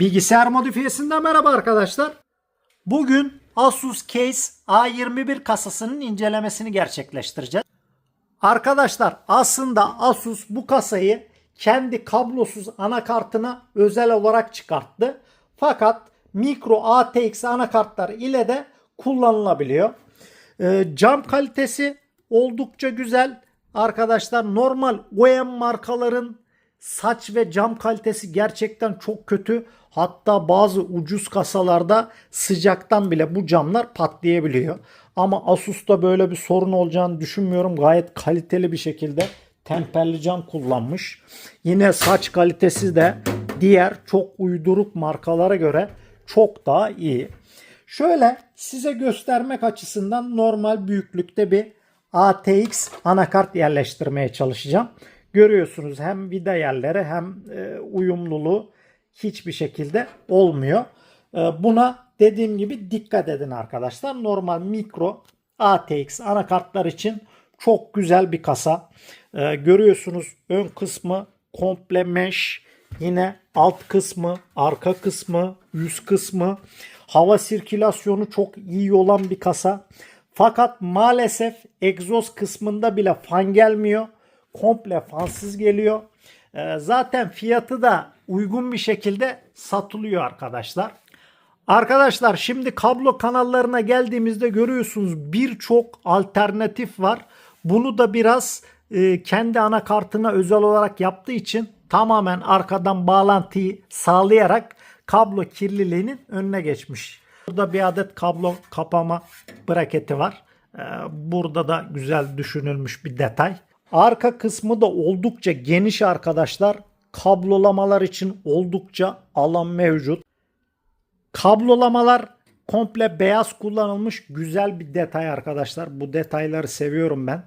Bilgisayar modifiyesinden merhaba arkadaşlar. Bugün Asus Case A21 kasasının incelemesini gerçekleştireceğiz. Arkadaşlar aslında Asus bu kasayı kendi kablosuz anakartına özel olarak çıkarttı. Fakat mikro ATX anakartlar ile de kullanılabiliyor. Ee, cam kalitesi oldukça güzel. Arkadaşlar normal OEM markaların saç ve cam kalitesi gerçekten çok kötü. Hatta bazı ucuz kasalarda sıcaktan bile bu camlar patlayabiliyor. Ama Asus'ta böyle bir sorun olacağını düşünmüyorum. Gayet kaliteli bir şekilde temperli cam kullanmış. Yine saç kalitesi de diğer çok uyduruk markalara göre çok daha iyi. Şöyle size göstermek açısından normal büyüklükte bir ATX anakart yerleştirmeye çalışacağım. Görüyorsunuz hem vida yerleri hem e, uyumluluğu hiçbir şekilde olmuyor. E, buna dediğim gibi dikkat edin arkadaşlar. Normal mikro ATX anakartlar için çok güzel bir kasa. E, görüyorsunuz ön kısmı komple mesh. Yine alt kısmı, arka kısmı, yüz kısmı. Hava sirkülasyonu çok iyi olan bir kasa. Fakat maalesef egzoz kısmında bile fan gelmiyor. Komple fansız geliyor. Ee, zaten fiyatı da uygun bir şekilde satılıyor arkadaşlar. Arkadaşlar şimdi kablo kanallarına geldiğimizde görüyorsunuz birçok alternatif var. Bunu da biraz e, kendi anakartına özel olarak yaptığı için tamamen arkadan bağlantıyı sağlayarak kablo kirliliğinin önüne geçmiş. Burada bir adet kablo kapama braketi var. Ee, Burada da güzel düşünülmüş bir detay. Arka kısmı da oldukça geniş arkadaşlar. Kablolamalar için oldukça alan mevcut. Kablolamalar komple beyaz kullanılmış güzel bir detay arkadaşlar. Bu detayları seviyorum ben.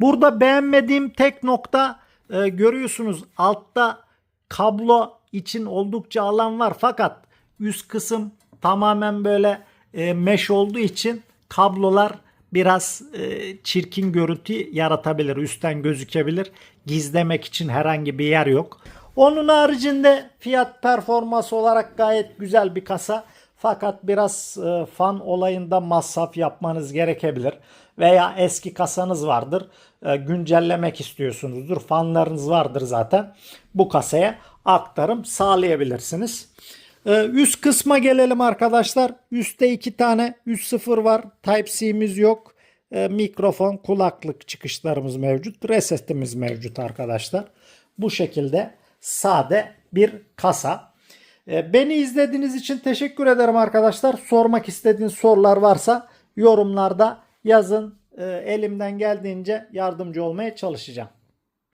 Burada beğenmediğim tek nokta e, görüyorsunuz altta kablo için oldukça alan var fakat üst kısım tamamen böyle e, mesh olduğu için kablolar biraz e, çirkin görüntü yaratabilir. Üstten gözükebilir. Gizlemek için herhangi bir yer yok. Onun haricinde fiyat performans olarak gayet güzel bir kasa. Fakat biraz e, fan olayında masraf yapmanız gerekebilir. Veya eski kasanız vardır. e, güncellemek istiyorsunuzdur. Fanlarınız vardır zaten. Bu kasaya aktarım sağlayabilirsiniz. Ee, üst kısma gelelim arkadaşlar. Üstte iki tane 3.0 var. Type-C'miz yok. Ee, mikrofon, kulaklık çıkışlarımız mevcut. Resetimiz mevcut arkadaşlar. Bu şekilde sade bir kasa. Ee, beni izlediğiniz için teşekkür ederim arkadaşlar. Sormak istediğiniz sorular varsa yorumlarda yazın. Ee, elimden geldiğince yardımcı olmaya çalışacağım.